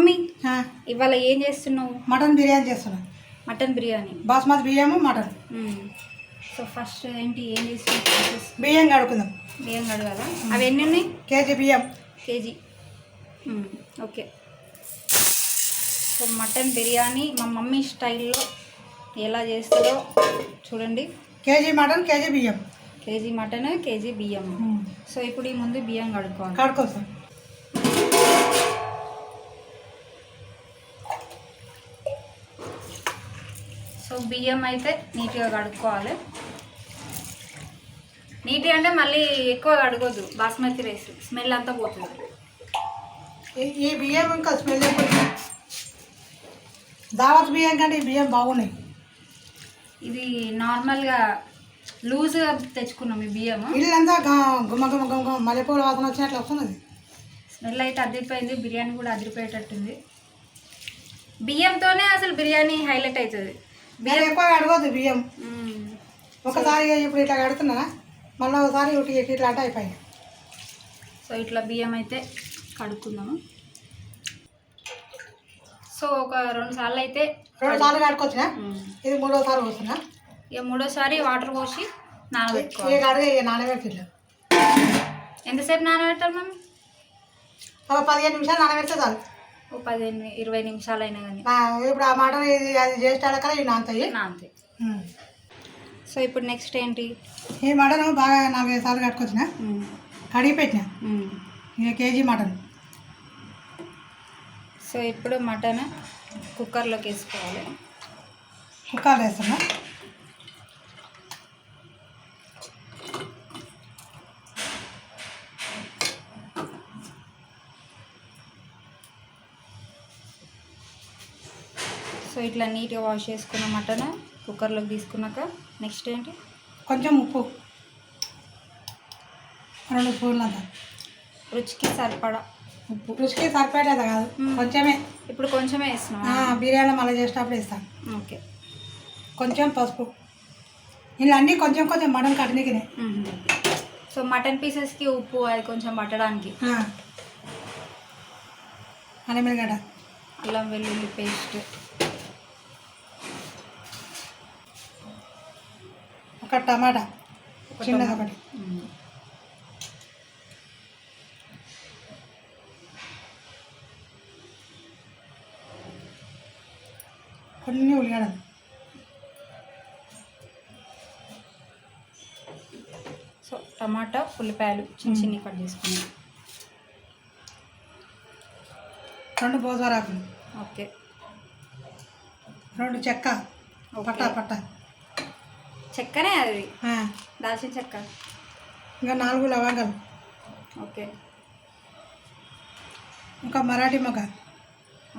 Mummy ఇవాళ ఏం చేస్తున్నావు? మటన్ బిర్యానీ చేస్తున్నా. మటన్ బిర్యానీ. బాస్మతి బియ్యము మటన్. సో ఫస్ట్ ఏంటి ఏం చేస్తున్నావు? బియ్యం కడుకుందాం బియ్యం కడగాలా? అవి ఎన్ని ఉన్నాయి? కేజీ బియ్యం. KG. Okay. So mutton biryani మా మమ్మీ స్టైల్లో ఎలా చేస్తుందో చూడండి. కేజీ మటన్ కేజీ బియ్యం. కేజీ మటన్ కేజీ బియ్యం. సో ఇప్పుడు ఈ ముందు బియ్యం కడుక్కోవాలి. కడుకోసం బియ్యం అయితే నీట్గా కడుక్కోవాలి. నీట్గా అంటే మళ్ళీ ఎక్కువ కడగొద్దు బాస్మతి రైస్. స్మెల్ అంతా పోతుంది. ఈ- బియ్యం ఇంకా స్మెల్ దావత్ బియ్యం కంటే ఈ బియ్యం బాగున్నాయి. ఇది నార్మల్గా లూజ్గా తెచ్చుకున్నాం ఈ బియ్యం ఇల్లంతా గుమ్మ గుమ్మ గుమ్మ గుమ్మ మల్లెపూల వాసన వచ్చినట్లు వస్తున్నది. స్మెల్ అయితే అదిరిపోయింది బిర్యానీ కూడా అదిరిపోయేటట్టుంది. బియ్యంతోనే అసలు బిర్యానీ హైలైట్ అవుతుంది. నేను ఎక్కువ కడగొద్దు బియ్యం. ఒకసారి ఇప్పుడు ఇట్లా కడుతున్నా మళ్ళీ ఒకసారి ఇటు ఇటు ఇట్లా అంటే అయిపోయింది. సో ఇట్లా బియ్యం అయితే కడుక్కుందాము. సో ఒక రెండు సార్లు అయితే రెండు సార్లు కడుకొచ్చినా మ్మ్. ఇది మూడోసారి పోతున్నా ఇక మూడోసారి వాటర్ పోసి నానబెట్టుకోవాలి. ఇక ఎంతసేపు నానబెట్టాలి మనం ఒక పదిహేను నిమిషాలు నానబెడితే చాలు. ఓ పదిహేను ఇరవై నిమిషాలు అయినా కానీ ఇప్పుడు ఆ మటన్ ఇది అది చేసేటాక ఇవి నాంతే సో ఇప్పుడు నెక్స్ట్ ఏంటి? ఈ మటన్ బాగా నాలుగైదు సార్లు కట్టుకొచ్చిన. కడిగి పెట్టిన. ఇక కేజీ మటన్. సో ఇప్పుడు మటన్ కుక్కర్లోకి వేసుకోవాలి. కుక్కర్లో వేస్తున్నా ఇట్లా నీట్గా వాష్ చేసుకున్న మటన్ కుక్కర్లోకి తీసుకున్నాక నెక్స్ట్ ఏంటి? కొంచెం ఉప్పు. రెండు స్పూన్లు అంత. రుచికి సరిపడా ఉప్పు. రుచికి సరిపోయేది కాదు. కొంచెమే. ఇప్పుడు కొంచెమే వేస్తున్నాం బిర్యానీ మళ్ళీ చేసేటప్పుడు వేస్తాను ఓకే. కొంచెం పసుపు. ఇలా అన్నీ కొంచెం కొంచెం మటన్ కట్టనికినే మ్మ్. సో మటన్ పీసెస్కి ఉప్పు అది కొంచెం పట్టడానికి. అల్లం వెల్లుల్లి పేస్ట్. ఒక టమాటా. చిన్నది ఒకటి కొన్ని ఉల్లిగడ్డలు. సో టమాటా ఉల్లిపాయలు చిన్న చిన్న కట్ చేసుకున్నాం రెండు బోజారాకులు ఓకే. రెండు చెక్క. పట్ట పట్ట. చెక్కనే అది. దాల్చిన చెక్క. ఇంకా నాలుగు లవంగాలు. ఓకే. ఇంకా మరాఠీ మొగ్గ.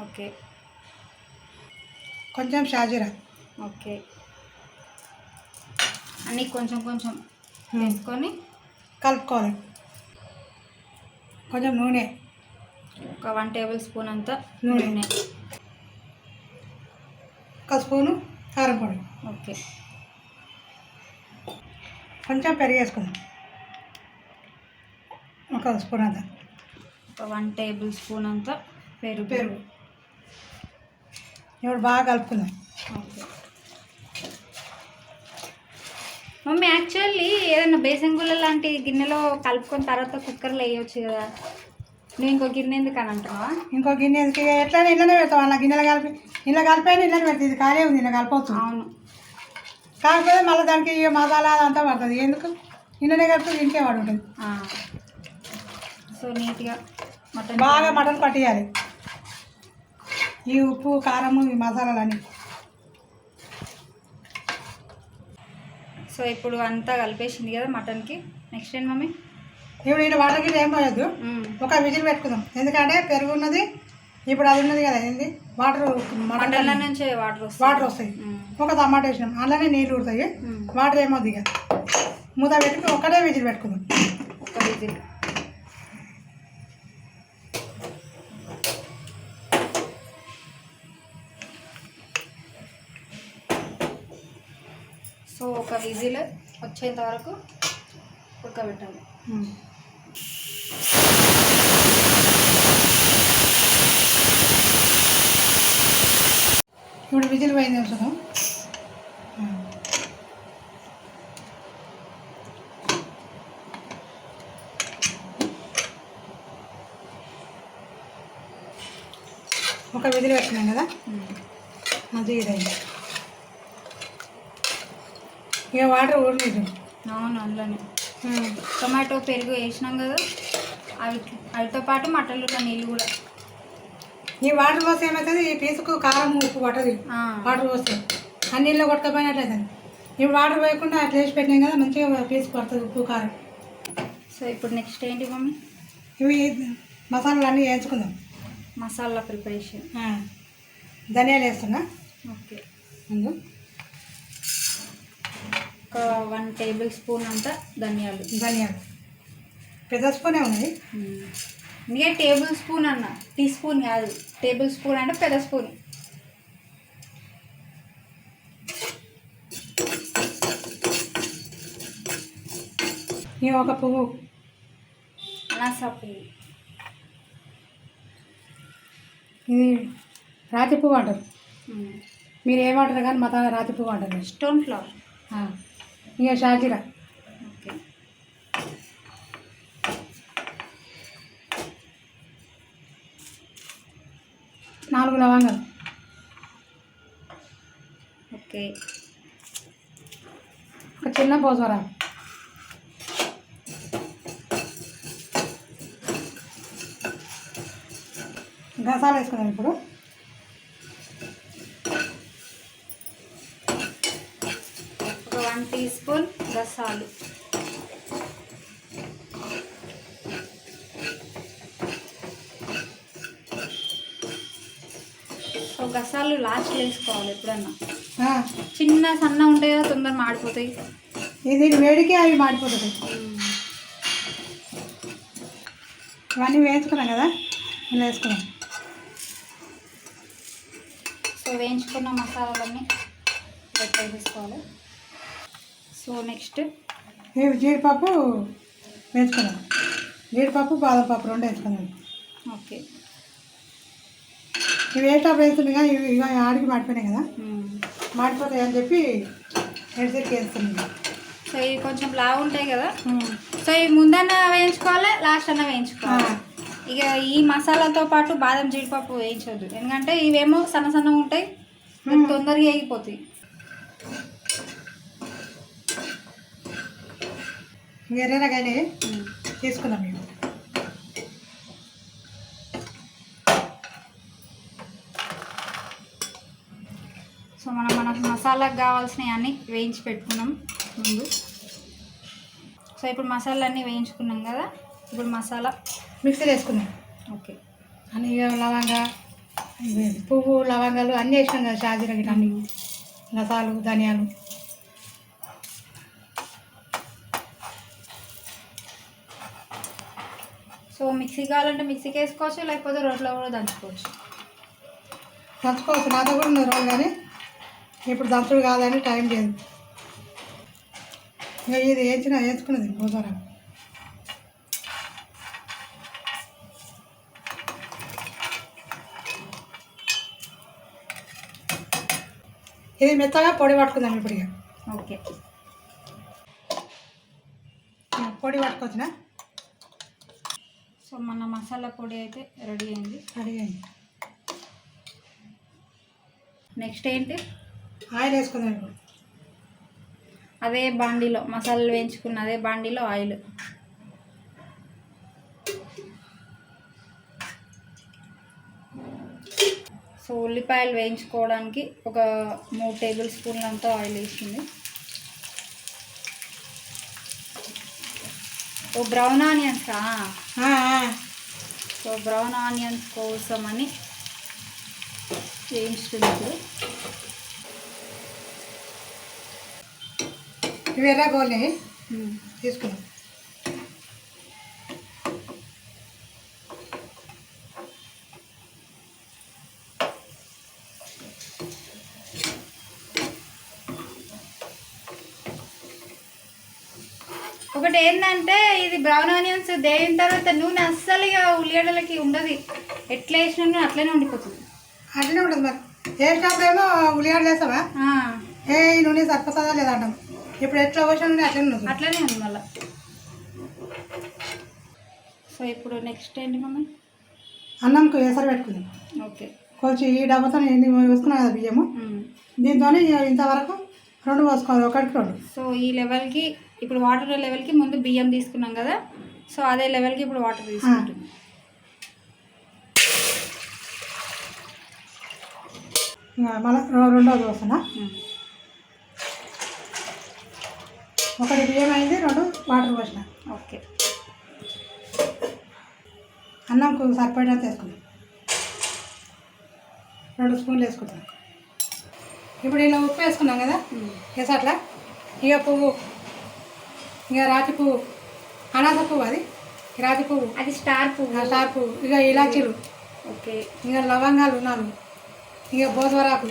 ఓకే. కొంచెం షాజీరా. ఓకే. అన్నీ కొంచెం కొంచెం వేసుకొని కలుపుకోవాలి. కొంచెం నూనె. ఒక వన్ టేబుల్ స్పూన్ అంతా. నూనె. ఒక స్పూను కారం పొడి. ఓకే. కొంచెం పెరుగు వేసుకుందాం ఒక స్పూన్ అంతా ఒక వన్ టేబుల్ స్పూన్ అంతా పెరుగు. పెరుగు. ఇప్పుడు బాగా కలుపుకుందాం. ఓకే. మమ్మీ యాక్చువల్లీ ఏదైనా బేసన్ గుళ్ళ లాంటి గిన్నెలో కలుపుకొని తర్వాత కుక్కర్లో వేయొచ్చు కదా. నువ్వు ఇంకో గిన్నె ఎందుకు అని అంటున్నావా? ఇంకో గిన్నె ఎందుకు? ఎట్లయినా ఇళ్ళనే పెడతాం. అలా గిన్నెలు కలిపి ఇళ్ళ కలిపైనా ఇళ్ళని పెడుతుంది ఇది ఖాళీ ఉంది ఇలా కలపవచ్చు అవును. కాకపోతే మళ్ళీ దానికి ఇక మసాలా అదంతా పడుతుంది. ఎందుకు? ఇళ్ళనే కలిపి ఇంకే వాడు ఉంటుంది. సో నీట్గా మటన్ బాగా మటన్ పట్టియాలి. ఈ ఉప్పు కారము ఈ మసాలాలన్నీ. సో ఇప్పుడు అంతా కలిపేసింది కదా మటన్కి. నెక్స్ట్ ఏంటి మమ్మీ? ఇప్పుడు ఈయన వాటర్ గిట్ల ఏం పోయొద్దు. ఒక విజిల్ పెట్టుకుందాం. ఎందుకంటే పెరుగు ఉన్నది ఇప్పుడు అది ఉన్నది కదా ఏంది? వాటర్ మటన్ల మటన్ నుంచే వాటర్ వాటర్ వస్తాయి. ఒక టమాటా వేసినాం. అందులోనే నీళ్ళు ఉడతాయి. వాటర్ ఏమవుతుంది ఇక మూత పెట్టుకుని ఒకటే విజిల్ పెట్టుకుందాం. ఒక్క విజిల్. సో ఒక విజిల్ వచ్చేంత వరకు ఉడకబెట్టాలి. ఇప్పుడు విజిల్ పోయింది ఉంచుదాం ఒక విజిల్ పెట్టినాం కదా? అది ఇదైంది. ఇక వాటర్ ఊరలేదు. అవును అందులోనే. టొమాటో పెరుగు వేసినాం కదా అవి అవితో పాటు మటన్లో నీళ్ళు కూడా. ఈ వాటర్ పోస్తే ఏమవుతుంది? ఈ పీసుకు కారం ఉప్పు పట్టదు వాటర్ పోస్తే. ఆ నీళ్ళు కొట్టకపోయినట్లయితే ఇప్పుడు వాటర్ పోయకుండా అట్లా వేసి పెట్టినాం కదా మంచిగా పీసు పడుతుంది ఉప్పు కారం. సో ఇప్పుడు నెక్స్ట్ ఏంటి మమ్మీ? ఇవి మసాలాలు అన్నీ వేయించుకుందాం. మసాలా ప్రిపరేషన్. ధనియాలు వేస్తున్నా. ఓకే. ముందు. ఒక వన్ టేబుల్ స్పూన్ అంతా ధనియాలు. ధనియాలు. పెద్ద స్పూనే ఉన్నది. ఇంకే టేబుల్ స్పూన్ అన్న? టీ స్పూన్ కాదు. టేబుల్ స్పూన్ అంటే పెద్ద స్పూన్. ఇవి ఒక పువ్వు. అనాసా పువ్వు. ఇది రాతి పువ్వు అంటారు. మీరు ఏమంటారు కానీ మత రాతి పువ్వు అంటారు. Stone flower. ఇక షాజీరా. ఓకే. నాలుగు లవంగాలు. ఓకే. ఒక చిన్న పోసరా గసాలు వేసుకుందాం ఇప్పుడు. ఒక వన్ టీ స్పూన్ గసాలు. సో గసాలు లాస్ట్ వేసుకోవాలి ఎప్పుడన్నా. చిన్న సన్న ఉంటాయి కదా తొందర మాడిపోతాయి. ఇది వేడికి అవి మాడిపోతుంది ఇవన్నీ వేయించుకున్నాం కదా వేసుకున్నాం. సో వేయించుకున్న మసాలాలన్నీ పెట్టేసుకోవాలి సో నెక్స్ట్ ఇవి జీడిపప్పు వేసుకున్నాం జీడిపప్పు బాదం పప్పు రెండు వేసుకున్నాం ఓకే. ఇవి వేసేటప్పుడు వేస్తుంది కానీ ఇవి ఇవి ఆడికి మాడిపోయినాయి కదా. మాడిపోతాయి అని చెప్పి ఎడిసరికి వేస్తుంది సో ఇవి కొంచెం లావు ఉంటాయి కదా సో ఇవి ముందన్న వేయించుకోవాలి లాస్ట్ అన్న వేయించుకోవాలి ఇక ఈ మసాలాతో పాటు బాదం జీడిపప్పు వేయించొద్దు. ఎందుకంటే ఇవేమో సన్న సన్నగా ఉంటాయి. తొందరగా వేగిపోతాయి. ఎర్రగానే తీసుకున్నాం మేము. సో మనం మనకు మసాలాకు కావాల్సినవి అన్నీ వేయించి పెట్టుకున్నాం ముందు. సో ఇప్పుడు మసాలా అన్నీ వేయించుకున్నాం కదా ఇప్పుడు మసాలా మిక్సీలో వేసుకున్నాం. ఓకే. అని లవంగా పువ్వు లవంగాలు అన్నీ వేసినాం కదా షాజీరా గిట్ల అన్ని. గసాలు ధనియాలు. సో మిక్సీ కావాలంటే మిక్సీకి వేసుకోవచ్చు లేకపోతే రోట్లో కూడా దంచుకోవచ్చు? దంచుకోవచ్చు. నాతో కూడా ఉన్న రోజు కానీ ఇప్పుడు దంచుడు కాదని టైం లేదు. ఇక ఇది వేయించిన వేసుకున్నది భూసారం ఇది మెత్తగా పొడి పట్టుకుందాం ఇప్పుడు ఓకే. పొడి పట్టుకొచ్చిన? సో మన మసాలా పొడి అయితే రెడీ అయింది. అడిగాను నెక్స్ట్ ఏంటి? ఆయిల్ వేసుకుందాం ఇప్పుడు. అదే బాండీలో మసాలాలు వేయించుకున్న అదే బాండీలో ఆయిల్ సో ఉల్లిపాయలు వేయించుకోవడానికి ఒక మూడు టేబుల్ స్పూన్లంతా ఆయిల్ వేసింది. ఓ బ్రౌన్ ఆనియన్సా. సో బ్రౌన్ ఆనియన్స్ కోసం అని వేయించుతుంది ఇప్పుడు. ఇవి. తీసుకున్నాం ఒకటి ఏంటంటే ఇది బ్రౌన్ ఆనియన్స్ దేని తర్వాత నూనె అస్సలు ఇక ఉల్లిగడ్డలకి ఉండదు. ఎట్లా వేసినా నూనె అట్లనే ఉండిపోతుంది. అట్లనే ఉంటుంది మరి. వేసినప్పుడేమో ఉల్లిగడ్డ వేస్తావా? ఆ, ఏ ఈ నూనె సరిపోతుందా లేదా అంటాం. ఇప్పుడు ఎట్లా పోసిన నూనె అట్లనే ఉన్నది అట్లనే ఉంది మళ్ళీ. సో ఇప్పుడు నెక్స్ట్ ఏంటి మమ్మీ? అన్నంకు ఎసరు పెట్టుకుంది. ఓకే. కొంచెం ఈ డబ్బాతో ఎన్ని వేసుకున్నాం కదా బియ్యము. మ్మ్. దీంతో ఇంతవరకు రెండు పోసుకోవాలి ఒకటికి రెండు. సో ఈ లెవెల్కి ఇప్పుడు వాటర్ లెవెల్కి ముందు బియ్యం తీసుకున్నాం కదా సో అదే లెవెల్కి ఇప్పుడు వాటర్ తీసుకుంటుంది ఇంకా మళ్ళీ పోస్తున్నా మ్మ్. ఒకటి బియ్యం అయింది రెండు వాటర్ పోసిన. ఓకే. అన్నంకు సరిపడినంత వేసుకున్నాం రెండు స్పూన్లు వేసుకుంటాం ఇప్పుడు ఇలా ఉప్పు వేసుకున్నాం కదా. వేసట్లా? ఇక పువ్వు ఇక రాతి పువ్వు. అనాస పువ్వు అది. రాతి పువ్వు. అది స్టార్ పువ్వు. స్టార్ పువ్వు. ఇక ఇలాచీలు. ఓకే. ఇక లవంగాలు నాలుగు ఇక బోధవరాకు.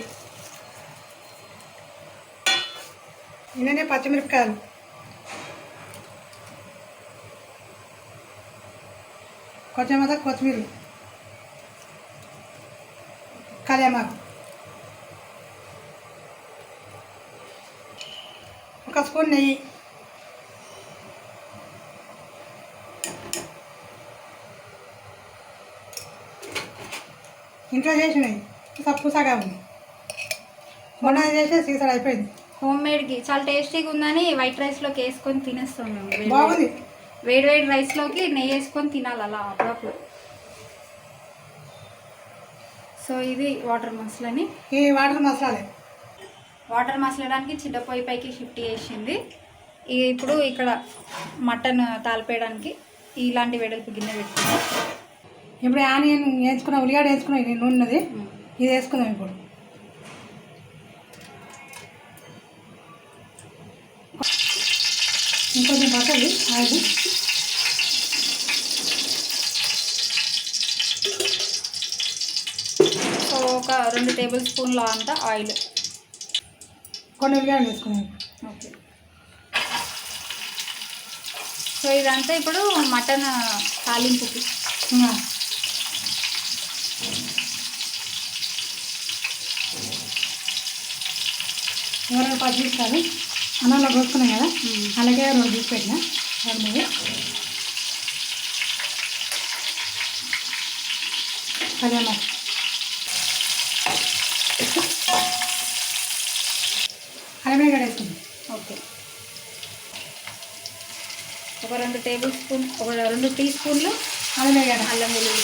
ఇవన్నీ పచ్చిమిరపకాయలు. కొంచెం అంతా కొత్తిమీర. కళ్యామాకు. ఒక స్పూన్ నెయ్యి. ఇంట్లో చేసినవి. తప్పు సగా మొన్న చేసే సీసాడు అయిపోయింది. హోమ్ మేడ్కి చాలా టేస్టీగా ఉందని వైట్ రైస్లోకి వేసుకొని తినేస్తాం మేము బాగుంది. వేడి వేడి రైస్లోకి నెయ్యి వేసుకొని తినాలి అలా అప్పుడప్పుడు. సో ఇది వాటర్ మసాలాని. ఈ వాటర్ మసాలాలే వాటర్ మసలడానికి చిన్న పొయ్యి పైకి షిఫ్ట్ చేసింది. ఇప్పుడు ఇక్కడ మటన్ తాలిపేయడానికి ఇలాంటి వెడల్పు గిన్నె పెట్టుకుంది ఇప్పుడు ఆనియన్ వేసుకున్నాం ఉల్లిగడ్డ వేసుకున్నాం ఇది నూనె ఉన్నది ఇది వేసుకుందాం ఇప్పుడు. ఇంకొంచెం పట్టది ఆయిల్ సో ఒక రెండు టేబుల్ స్పూన్ల అంత ఆయిల్. కొన్ని ఉల్లిగడ్డలు వేసుకున్నాం ఓకే. సో ఇదంతా ఇప్పుడు మటన్ తాలింపుకి. ఎవరైనా పచ్చిమిరపకాయలు అన్నంలో పోసుకున్నాం కదా? అలాగే రెండు తీసి పెట్టిన. రెండు మూడు. కళ్యాణ వేసుకుందాం. ఓకే. ఒక రెండు టేబుల్ స్పూన్ ఒక రెండు టీ స్పూన్లు అలమే గడ అల్లం వెల్లుల్లి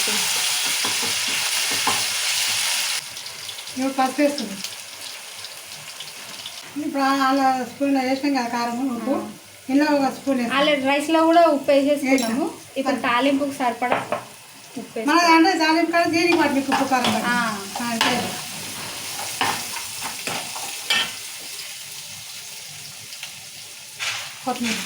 ఇప్పుడు పసుపు వేసుకుందాం. ఇప్పుడు అలా స్పూన్ వేసినాం కదా కారం ఉప్పు. ఇలా ఒక స్పూన్ ఆల్రెడీ రైస్లో కూడా ఉప్పు వేసేసుకున్నాము. ఇప్పుడు తాలింపుకి సరిపడా ఉప్పు మన అంటే దాని కాడ దీనికి వాటికి ఉప్పు కారం అంతే కొత్తిమీర.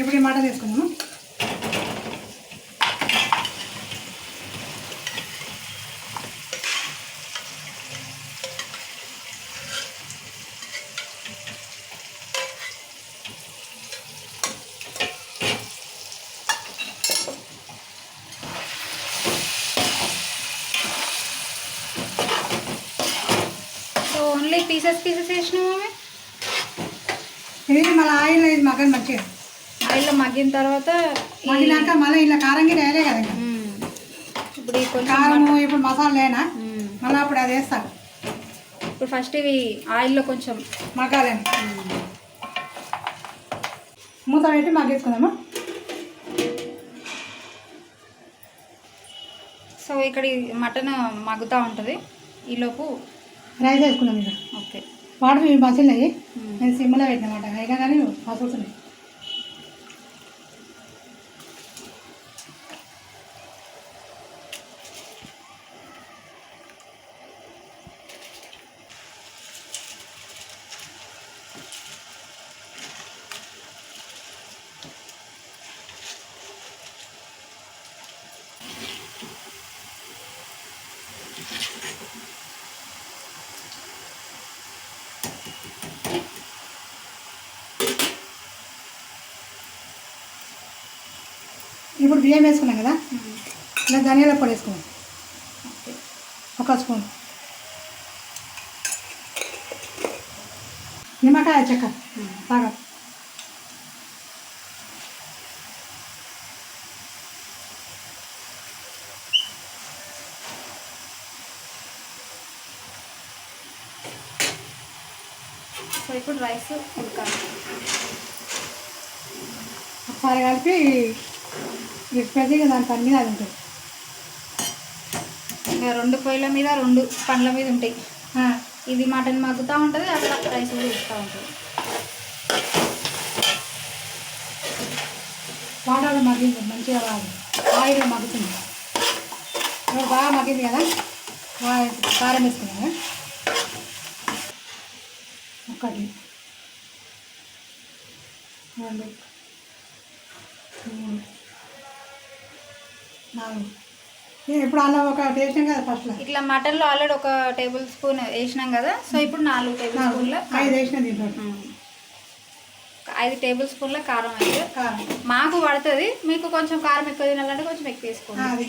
ఇప్పుడు ఈ మటన్ తీసుకుందాము సో ఓన్లీ పీసెస్ పీసెస్ వేసినాము ఇది మళ్ళీ ఆయిల్ ఇది మగ్గని మంచిగా. ఆయిల్లో మగ్గిన తర్వాత మగ్గినాక మళ్ళీ ఇలా కారం గిన్నె వేయలే కదా. ఇప్పుడు ఈ కొంచెం కారము ఇప్పుడు మసాలా లేనా. మళ్ళీ అప్పుడు అది వేస్తాను ఇప్పుడు ఫస్ట్ ఇవి ఆయిల్లో కొంచెం మగ్గాలని. మూత పెట్టి మగ్గేసుకుందామా? సో ఇక్కడ మటన్ మగ్గుతూ ఉంటుంది. ఈలోపు రైస్ వేసుకుందాం ఇక. వాటర్ మసిలినాయి మ్మ్. నేను సిమ్లో పెట్టినమాట అయినా కానీ మసులుతున్నాయి ఇప్పుడు బియ్యం వేసుకున్నాం కదా? ఇలా ధనియాల పొడి వేసుకున్నాం ఒక స్పూన్. నిమ్మకాయ చెక్క. బాగా. సో ఇప్పుడు రైస్ ఉడకాలి. ఒకసారి కలిపి విడిచిపెడితే ఇక దాని పని మీద అది ఉంటుంది ఇంకా రెండు పొయ్యిల మీద రెండు పండ్ల మీద ఉంటాయి ఆ, ఇది మటన్ మగ్గుతూ ఉంటుంది అక్కడ రైస్ కూడా ఉడుకుతూ ఉంటుంది వాటర్ మగ్గింది మంచిగా రాదు ఆయిల్ మగ్గుతుంది ఇప్పుడు బాగా మగ్గింది కదా బాగా కారం వేసుకున్నాం కదా ఒకటి రెండు మూడు నాలుగు ఇప్పుడు అలా ఒక టేస్ట్ కదా ఫస్ట్లో ఇట్లా మటన్లో ఆల్రెడీ ఒక టేబుల్ స్పూన్ వేసినాం కదా సో ఇప్పుడు నాలుగు టేబుల్ స్పూన్ల ఐదు వేసిన దీంట్లో. ఐదు టేబుల్ స్పూన్ల కారం అయితే. కారం. మాకు పడుతుంది. మీకు కొంచెం కారం ఎక్కువ తినాలంటే కొంచెం ఎక్కువ వేసుకోండి. అది.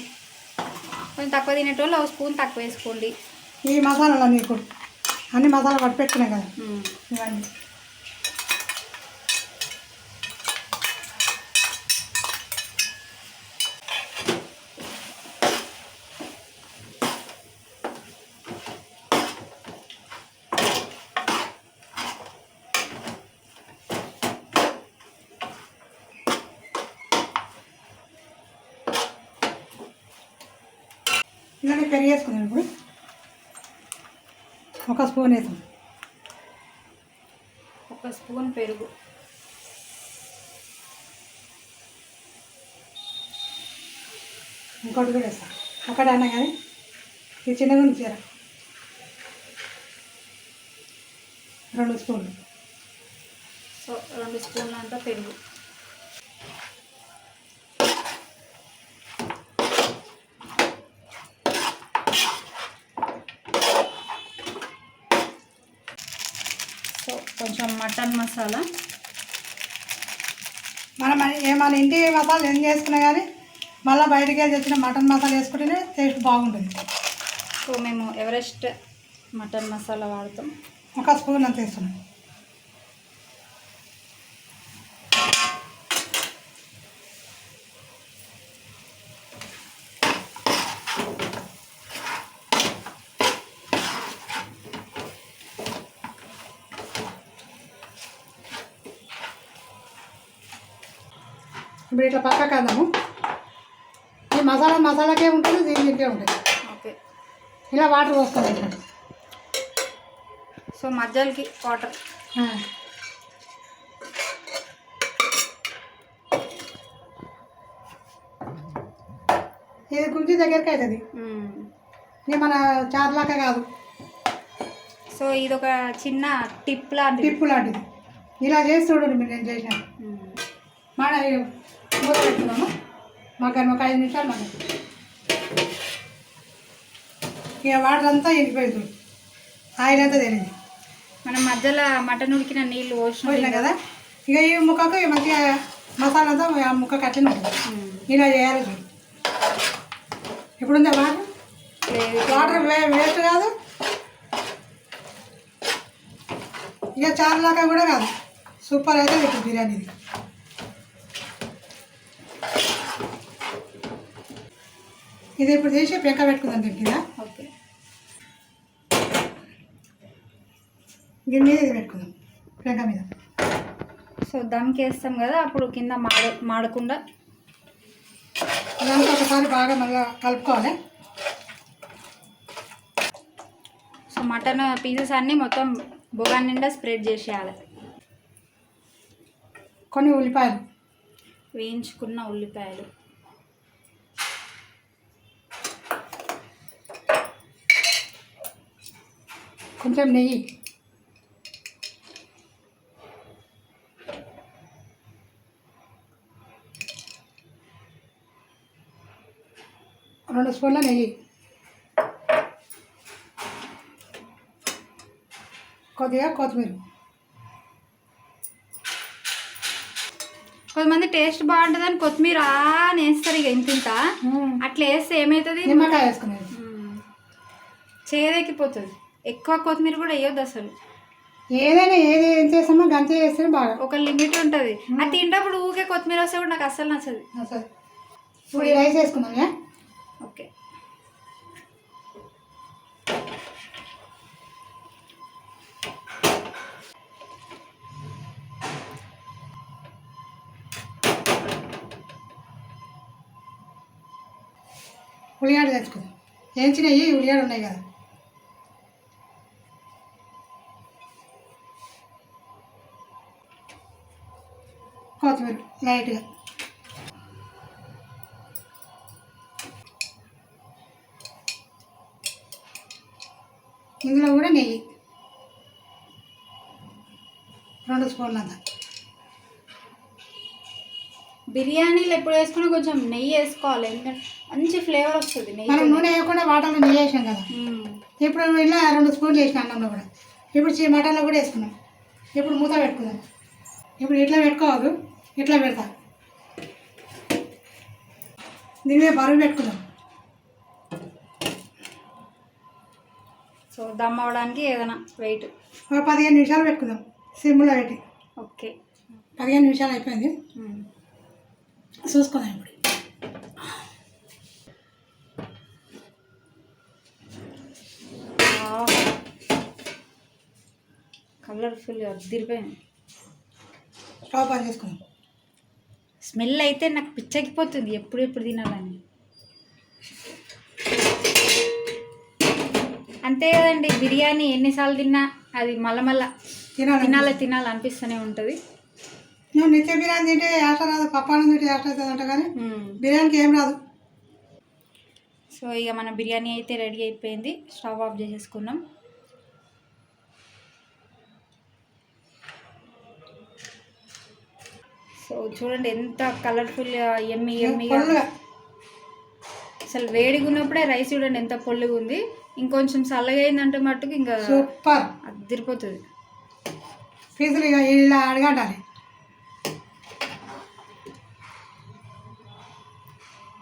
కొంచెం తక్కువ తినేటోళ్ళు ఒక స్పూన్ తక్కువ వేసుకోండి. ఈ మసాలాలు అన్నీ అన్ని మసాలా పట్టి పెట్టుకున్నాం కదా. ఇవన్నీ. ఇలానే పెరిగి వేసుకుందాం ఇప్పుడు. ఒక స్పూన్ వేసాం ఒక స్పూన్ పెరుగు. ఇంకోటి కూడా వేస్తాం. ఒకటి అన్నా కానీ ఇది చిన్నగా ఉంది చీర. రెండు స్పూన్లు. సో రెండు స్పూన్ల అంతా పెరుగు. కొంచెం మటన్ మసాలా. మనం మన ఇంటి మసాలా ఏం చేసుకున్నా కానీ మళ్ళీ బయటికి వెళ్ళి తెచ్చిన మటన్ మసాలా వేసుకుంటేనే టేస్ట్ బాగుంటుంది. సో మేము ఎవరెస్ట్ మటన్ మసాలా వాడతాం. ఒక స్పూన్ అంత వేస్తున్నాం. ఇప్పుడు ఇట్లా పక్కకు అందాము ఈ మసాలా మసాలాకే ఉంటుంది దీని దీనికే ఉంటుంది. ఓకే. ఇలా వాటర్ ఇట్లా సో మధ్యలోకి వాటర్. ఇది గుంజి దగ్గరికి అవుతుంది. ఇది మన చార్లాక కాదు. సో ఇది ఒక చిన్న టిప్ లాంటిది. టిప్పు లాంటిది. ఇలా చేసి చూడండి మీరు నేను చేసినాను మ్మ్. మన మూత పెట్టుకున్నాము మాకు ఒక ఐదు నిమిషాలు మనం ఇక వాటర్ అంతా ఎండిపోయింది. ఆయిల్ అంతా తెలియదు మనం మధ్యలో మటన్ ఉడికిన నీళ్ళు పోసినాం కదా? ఇక ఈ ముక్కకు ఈ మంచిగా మసాలా అంతా ఆ ముక్క కట్టిన. ఇలా చేయాలి చూడు. ఇప్పుడు ఉందా వాటర్? వాటర్ వే వేస్ట్ కాదు. ఇక చారులాగా కూడా కాదు. సూపర్ అయితే ఇప్పుడు బిర్యానీది. ఇది ఇప్పుడు చేసి పెంక పెట్టుకుందాం దీని కింద ఓకే. దీని మీద ఇది పెట్టుకుందాం. పెంక మీద. సో దమ్కి వేస్తాం కదా అప్పుడు కింద మాడ మాడకుండా. ఇదంతా ఒకసారి బాగా మళ్ళీ కలుపుకోవాలి. సో మటన్ పీసెస్ అన్నీ మొత్తం బొగాన్ నిండా స్ప్రెడ్ చేసేయాలి. కొన్ని ఉల్లిపాయలు. వేయించుకున్న ఉల్లిపాయలు. కొంచెం నెయ్యి. రెండు స్పూన్ల నెయ్యి. కొద్దిగా కొత్తిమీర. కొంతమంది టేస్ట్ బాగుంటుందని కొత్తిమీర వేస్తారు ఇక ఇంత ఇంత. అట్లా వేస్తే ఏమవుతుంది నిమ్మకాయ వేసుకునేది. మ్మ్. ఎక్కువ కొత్తిమీర కూడా వేయొద్దు అసలు. ఏదైనా ఏది ఏం చేస్తామో గంతే చేస్తే బాగా. ఒక లిమిట్ ఉంటుంది. అది తింటప్పుడు ఊకే కొత్తిమీర వస్తే కూడా నాకు అస్సలు నచ్చదు. అసలు ఇప్పుడు ఈ రైస్ వేసుకుందాం? ఓకే. ఉల్లిగడ్డ తెచ్చుకుందాం. వేయించినవి ఉల్లిగడ్డ ఉన్నాయి కదా. కొత్తిమీర లైట్గా ఇందులో కూడా నెయ్యి. రెండు స్పూన్లు అంతా. బిర్యానీలు ఎప్పుడు వేసుకున్నా కొంచెం నెయ్యి వేసుకోవాలి ఎందుకంటే మంచి ఫ్లేవర్ వస్తుంది నెయ్యి మనం నూనె వేయకుండా వాటర్లో నెయ్యి వేసాం కదా. ఇప్పుడు ఇలా రెండు స్పూన్లు వేసిన అన్నంలో కూడా. ఇప్పుడు మటన్లో కూడా వేసుకున్నాం. ఇప్పుడు మూత పెట్టుకుందాం ఇప్పుడు ఇట్లా పెట్టుకోవద్దు. ఇట్లా పెడతా? దీని మీద బరువు పెట్టుకుందాం. సో దమ్ అవ్వడానికి ఏదైనా వెయిట్ ఒక పదిహేను నిమిషాలు పెట్టుకుందాం. సిమ్లో పెట్టి. ఓకే. పదిహేను నిమిషాలు అయిపోయింది. చూసుకుందాం ఇప్పుడు. కలర్ఫుల్ అదిరిపోయింది స్టవ్ ఆన్ చేసుకుందాం. స్మెల్ అయితే నాకు పిచ్చెక్కిపోతుంది ఎప్పుడు ఎప్పుడు తినాలని. అంతే కదండి బిర్యానీ ఎన్నిసార్లు తిన్నా అది మళ్ళా మళ్ళా తినాలి తినాలి తినాలి అనిపిస్తూనే ఉంటుంది. నువ్వు నిత్య బిర్యానీ తింటే యాట రాదు పప్పానం తింటే యాట అవుతుంది అంట కానీ బిర్యానీకి ఏం రాదు. సో ఇక మన బిర్యానీ అయితే రెడీ అయిపోయింది. స్టవ్ ఆఫ్ చేసేసుకున్నాం. సో చూడండి ఎంత కలర్ఫుల్ ఎమ్మి ఎమ్మిగా అసలు వేడిగా ఉన్నప్పుడే రైస్ చూడండి ఎంత పొల్లుగా ఉంది. ఇంకొంచెం చల్లగా అయిందంటే మట్టుకు ఇంకా సూపర్. అదిరిపోతుంది. పీసులు ఇక ఇలా అడగండాలి.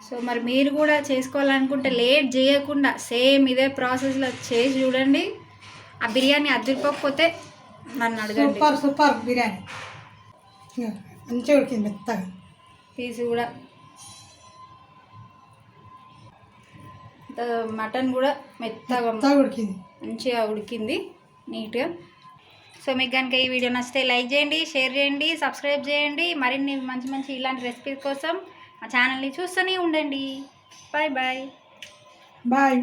సో మరి మీరు కూడా చేసుకోవాలనుకుంటే లేట్ చేయకుండా సేమ్ ఇదే ప్రాసెస్లో చేసి చూడండి. ఆ బిర్యానీ అదిరిపోకపోతే నన్ను అడగండి. Super super biryani. మంచిగా ఉడికింది మెత్తగా. పీస్ కూడా. మటన్ కూడా మెత్తగా మెత్తగా ఉడికింది. మంచిగా ఉడికింది నీట్గా. సో మీకు కనుక ఈ వీడియో నచ్చితే లైక్ చేయండి షేర్ చేయండి సబ్స్క్రైబ్ చేయండి. మరిన్ని మంచి మంచి ఇలాంటి రెసిపీస్ కోసం మా ఛానల్ని చూస్తూనే ఉండండి. Bye bye. బాయ్.